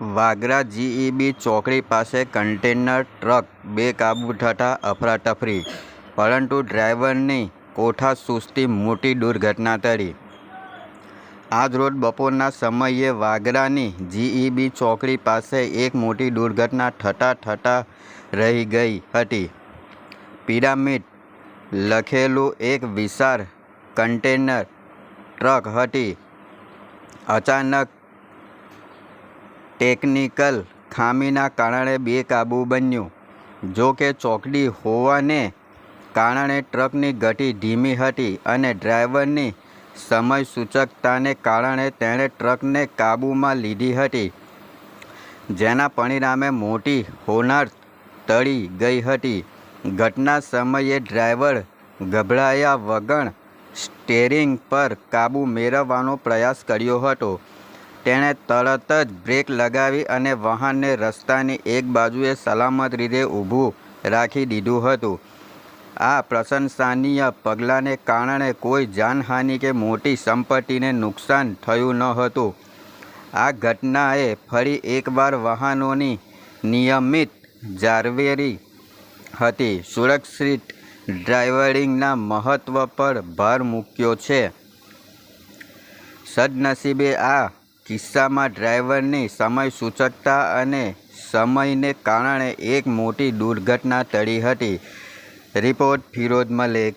Vagra GEB ચોકડી પાસે container truck બેકાબૂ થતાં અફરાતફરી. પરંતુ ડ્રાઈવરની કોઠાસૂઝથી મોટી દુર્ઘટના ટળી. આજરોજ બપોરના સમયે વાગરાની જીઈબી ચોકડી પાસે એક મોટી દુર્ઘટના થતાં થતાં રહી ગઈ હતી. પિરામિડ લખેલું એક વિશાળ કન્ટેનર ટ્રક હતી. અચાનક ટેકનિકલ ખામીના કારણે બેકાબૂ બન્યું. જો કે ચોકડી હોવાને કારણે ટ્રકની ગતિ ધીમી હતી અને ડ્રાઈવરની સમયસૂચકતાને કારણે તેણે ટ્રકને કાબૂમાં લીધી હતી, જેના પરિણામે મોટી હોનાર તળી ગઈ હતી. ઘટના સમયે ડ્રાઈવર ગભરાયા વગર સ્ટેરિંગ પર કાબૂ મેળવવાનો પ્રયાસ કર્યો હતો. તેણે તરત જ બ્રેક લગાવી અને વાહનને રસ્તાની એક બાજુએ સલામત રીતે ઊભું રાખી દીધું હતું. આ પ્રશંસનીય પગલાંને કારણે કોઈ જાનહાનિ કે મોટી સંપત્તિને નુકસાન થયું ન હતું. આ ઘટનાએ ફરી એકવાર વાહનોની નિયમિત જાળવેરી હતી. સુરક્ષિત ડ્રાઇવરિંગના મહત્ત્વ પર ભાર મૂક્યો છે. સદનસીબે આ કિસ્સામાં ડ્રાઈવરની સમયસૂચકતા અને સમયને કારણે એક મોટી દુર્ઘટના ટળી હતી. રિપોર્ટ ફિરોઝ મલેક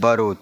ભરૂચ.